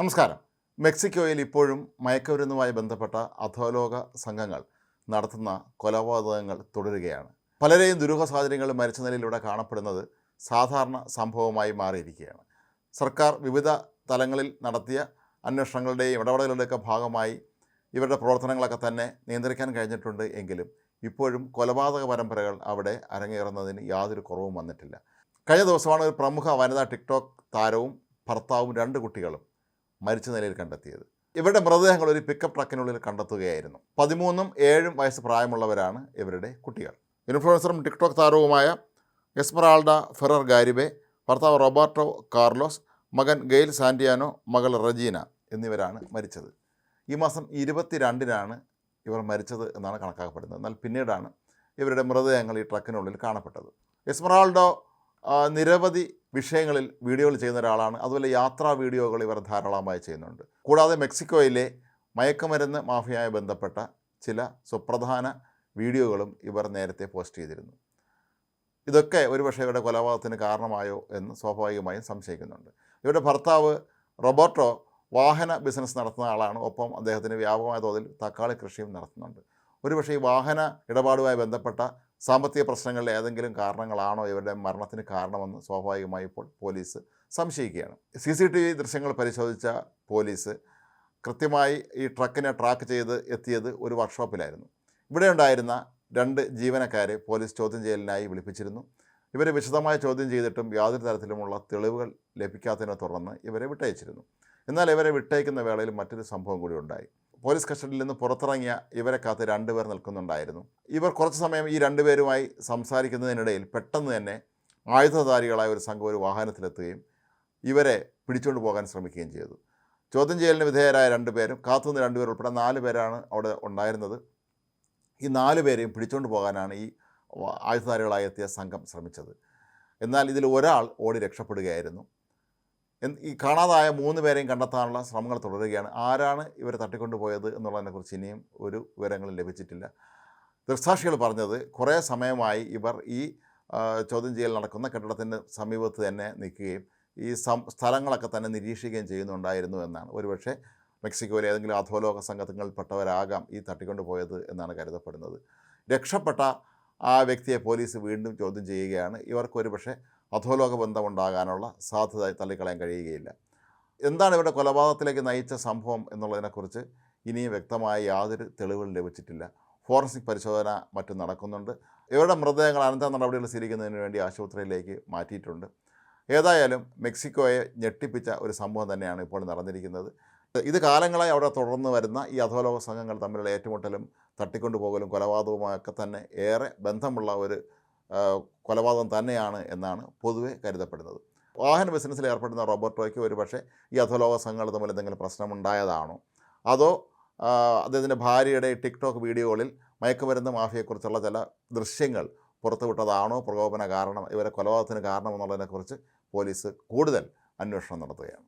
നമസ്കാരം. മെക്സിക്കോയിൽ ഇപ്പോഴും മയക്കുമരുന്നുമായി ബന്ധപ്പെട്ട അധോലോക സംഘങ്ങൾ നടത്തുന്ന കൊലപാതകങ്ങൾ തുടരുകയാണ്. പലരെയും ദുരൂഹ സാഹചര്യങ്ങളിൽ മരിച്ച നിലയിലൂടെ കാണപ്പെടുന്നത് സാധാരണ സംഭവമായി മാറിയിരിക്കുകയാണ്. സർക്കാർ വിവിധ തലങ്ങളിൽ നടത്തിയ അന്വേഷണങ്ങളുടെയും ഇടപെടലുകളുടെയൊക്കെ ഭാഗമായി ഇവരുടെ പ്രവർത്തനങ്ങളൊക്കെ തന്നെ നിയന്ത്രിക്കാൻ കഴിഞ്ഞിട്ടുണ്ട് എങ്കിലും ഇപ്പോഴും കൊലപാതക പരമ്പരകൾ അവിടെ അരങ്ങേറുന്നതിന് യാതൊരു കുറവും വന്നിട്ടില്ല. കഴിഞ്ഞ ദിവസമാണ് ഒരു പ്രമുഖ വനിതാ ടിക്ടോക്ക് താരവും ഭർത്താവും രണ്ട് കുട്ടികളും മരിച്ച നിലയിൽ കണ്ടെത്തിയത്. ഇവരുടെ മൃതദേഹങ്ങൾ ഒരു പിക്കപ്പ് ട്രക്കിനുള്ളിൽ കണ്ടെത്തുകയായിരുന്നു. പതിമൂന്നും ഏഴും വയസ്സ് പ്രായമുള്ളവരാണ് ഇവരുടെ കുട്ടികൾ. ഇൻഫ്ലുവൻസറും ടിക്ടോക്ക് താരവുമായ എസ്മറാൾഡ ഫെറർ ഗാരിബെ ഭർത്താവ് റോബർട്ടോ കാർലോസ് മകൻ ഗെയിൽ സാന്റിയാനോ മകൾ റജീന എന്നിവരാണ് മരിച്ചത്. ഈ മാസം ഇരുപത്തിരണ്ടിനാണ് ഇവർ മരിച്ചത് എന്നാണ് കണക്കാക്കപ്പെടുന്നത്. എന്നാൽ പിന്നീടാണ് ഇവരുടെ മൃതദേഹങ്ങൾ ഈ ട്രക്കിനുള്ളിൽ കാണപ്പെട്ടത്. എസ്മറാൾഡോ നിരവധി വിഷയങ്ങളിൽ വീഡിയോകൾ ചെയ്യുന്ന ഒരാളാണ്. അതുപോലെ യാത്രാ വീഡിയോകൾ ഇവർ ധാരാളമായി ചെയ്യുന്നുണ്ട്. കൂടാതെ മെക്സിക്കോയിലെ മയക്കുമരുന്ന് മാഫിയയുമായി ബന്ധപ്പെട്ട ചില സുപ്രധാന വീഡിയോകളും ഇവർ നേരത്തെ പോസ്റ്റ് ചെയ്തിരുന്നു. ഇതൊക്കെ ഒരുപക്ഷെ ഇവരുടെ കൊലപാതകത്തിന് കാരണമായോ എന്ന് സ്വാഭാവികമായും സംശയിക്കുന്നുണ്ട്. ഇവരുടെ ഭർത്താവ് റോബർട്ടോ വാഹന ബിസിനസ് നടത്തുന്ന ആളാണ്. ഒപ്പം അദ്ദേഹത്തിന് വ്യാപകമായ തോതിൽ തക്കാളി കൃഷിയും നടത്തുന്നുണ്ട്. ഒരുപക്ഷെ ഈ വാഹന ഇടപാടുമായി ബന്ധപ്പെട്ട സാമ്പത്തിക പ്രശ്നങ്ങളിൽ ഏതെങ്കിലും കാരണങ്ങളാണോ ഇവരുടെ മരണത്തിന് കാരണമെന്ന് സ്വാഭാവികമായി ഇപ്പോൾ പോലീസ് സംശയിക്കുകയാണ്. സി സി ടി വി ദൃശ്യങ്ങൾ പരിശോധിച്ച പോലീസ് കൃത്യമായി ഈ ട്രക്കിനെ ട്രാക്ക് ചെയ്ത് എത്തിയത് ഒരു വർക്ക്ഷോപ്പിലായിരുന്നു. ഇവിടെ ഉണ്ടായിരുന്ന രണ്ട് ജീവനക്കാരെ പോലീസ് ചോദ്യം ചെയ്യലിനായി വിളിപ്പിച്ചിരുന്നു. ഇവരെ വിശദമായ ചോദ്യം ചെയ്തിട്ടും യാതൊരു തരത്തിലുമുള്ള തെളിവുകൾ ലഭിക്കാത്തതിനെ തുടർന്ന് ഇവരെ വിട്ടയച്ചിരുന്നു. എന്നാൽ ഇവരെ വിട്ടയക്കുന്ന വേളയിൽ മറ്റൊരു സംഭവം കൂടി ഉണ്ടായി. പോലീസ് കസ്റ്റഡിയിൽ നിന്ന് പുറത്തിറങ്ങിയ ഇവരെ കാത്ത് രണ്ടുപേർ നിൽക്കുന്നുണ്ടായിരുന്നു. ഇവർ കുറച്ച് സമയം ഈ രണ്ടുപേരുമായി സംസാരിക്കുന്നതിനിടയിൽ പെട്ടെന്ന് തന്നെ ആയുധധാരികളായ ഒരു സംഘം ഒരു വാഹനത്തിലെത്തുകയും ഇവരെ പിടിച്ചുകൊണ്ട് പോകാൻ ശ്രമിക്കുകയും ചെയ്തു. ചോദ്യം ചെയ്യലിന് വിധേയരായ രണ്ടുപേരും കാത്തുനിന്ന് രണ്ടുപേർ ഉൾപ്പെടെ നാല് പേരാണ് അവിടെ ഉണ്ടായിരുന്നത്. ഈ നാല് പേരെയും പിടിച്ചുകൊണ്ട് പോകാനാണ് ഈ ആയുധധാരികളായി എത്തിയ സംഘം ശ്രമിച്ചത്. എന്നാൽ ഇതിൽ ഒരാൾ ഓടി രക്ഷപ്പെടുകയായിരുന്നു. ഈ കാണാതായ മൂന്ന് പേരെയും കണ്ടെത്താനുള്ള ശ്രമങ്ങൾ തുടരുകയാണ്. ആരാണ് ഇവരെ തട്ടിക്കൊണ്ടുപോയത് എന്നുള്ളതിനെക്കുറിച്ച് ഇനിയും ഒരു വിവരങ്ങളും ലഭിച്ചിട്ടില്ല. ദൃക്സാക്ഷികൾ പറഞ്ഞത് കുറേ സമയമായി ഇവർ ഈ ചോദ്യം ചെയ്യൽ നടക്കുന്ന കെട്ടിടത്തിന്റെ സമീപത്ത് തന്നെ നിൽക്കുകയും ഈ സ്ഥലങ്ങളൊക്കെ തന്നെ നിരീക്ഷിക്കുകയും ചെയ്യുന്നുണ്ടായിരുന്നു എന്നാണ്. ഒരുപക്ഷെ മെക്സിക്കോയിലെ ഏതെങ്കിലും അധോലോക സംഘത്തിൽപ്പെട്ടവരാകാം ഈ തട്ടിക്കൊണ്ടുപോയത് എന്നാണ് കരുതപ്പെടുന്നത്. രക്ഷപ്പെട്ട ആ വ്യക്തിയെ പോലീസ് വീണ്ടും ചോദ്യം ചെയ്യുകയാണ്. ഇവർക്ക് ഒരുപക്ഷെ അധോലോക ബന്ധമുണ്ടാകാനുള്ള സാധ്യത തള്ളിക്കളയാൻ കഴിയുകയില്ല. എന്താണ് ഇവിടെ കൊലപാതകത്തിലേക്ക് നയിച്ച സംഭവം എന്നുള്ളതിനെക്കുറിച്ച് ഇനിയും വ്യക്തമായ യാതൊരു തെളിവുകളും ലഭിച്ചിട്ടില്ല. ഫോറൻസിക് പരിശോധന മറ്റും നടക്കുന്നുണ്ട്. ഇവരുടെ മൃതദേഹങ്ങൾ അനന്ത നടപടികൾ സ്വീകരിക്കുന്നതിന് വേണ്ടി ആശുപത്രിയിലേക്ക് മാറ്റിയിട്ടുണ്ട്. ഏതായാലും മെക്സിക്കോയെ ഞെട്ടിപ്പിച്ച ഒരു സംഭവം തന്നെയാണ് ഇപ്പോൾ നടന്നിരിക്കുന്നത്. ഇത് കാലങ്ങളായി അവിടെ തുടർന്ന് വരുന്ന ഈ അധോലോക സംഘങ്ങൾ തമ്മിലുള്ള ഏറ്റുമുട്ടലും തട്ടിക്കൊണ്ടുപോകലും കൊലപാതകവുമൊക്കെ തന്നെ ഏറെ ബന്ധമുള്ള ഒരു കൊലപാതകം തന്നെയാണ് എന്നാണ് പൊതുവെ കരുതപ്പെടുന്നത്. വാഹന ബിസിനസ്സിൽ ഏർപ്പെടുന്ന റോബർട്ടോയ്ക്ക് ഒരു പക്ഷേ ഈ അധോലോക സംഘങ്ങൾ തമ്മിൽ എന്തെങ്കിലും പ്രശ്നമുണ്ടായതാണോ? അതോ അദ്ദേഹത്തിന്റെ ഭാര്യയുടെ ടിക്ടോക്ക് വീഡിയോകളിൽ മയക്കുമരുന്ന് മാഫിയെക്കുറിച്ചുള്ള ചില ദൃശ്യങ്ങൾ പുറത്തുവിട്ടതാണോ? പ്രകോപന കാരണം ഇവരെ കൊലപാതകത്തിന് കാരണമെന്നുള്ളതിനെക്കുറിച്ച് പോലീസ് കൂടുതൽ അന്വേഷണം നടത്തുകയാണ്.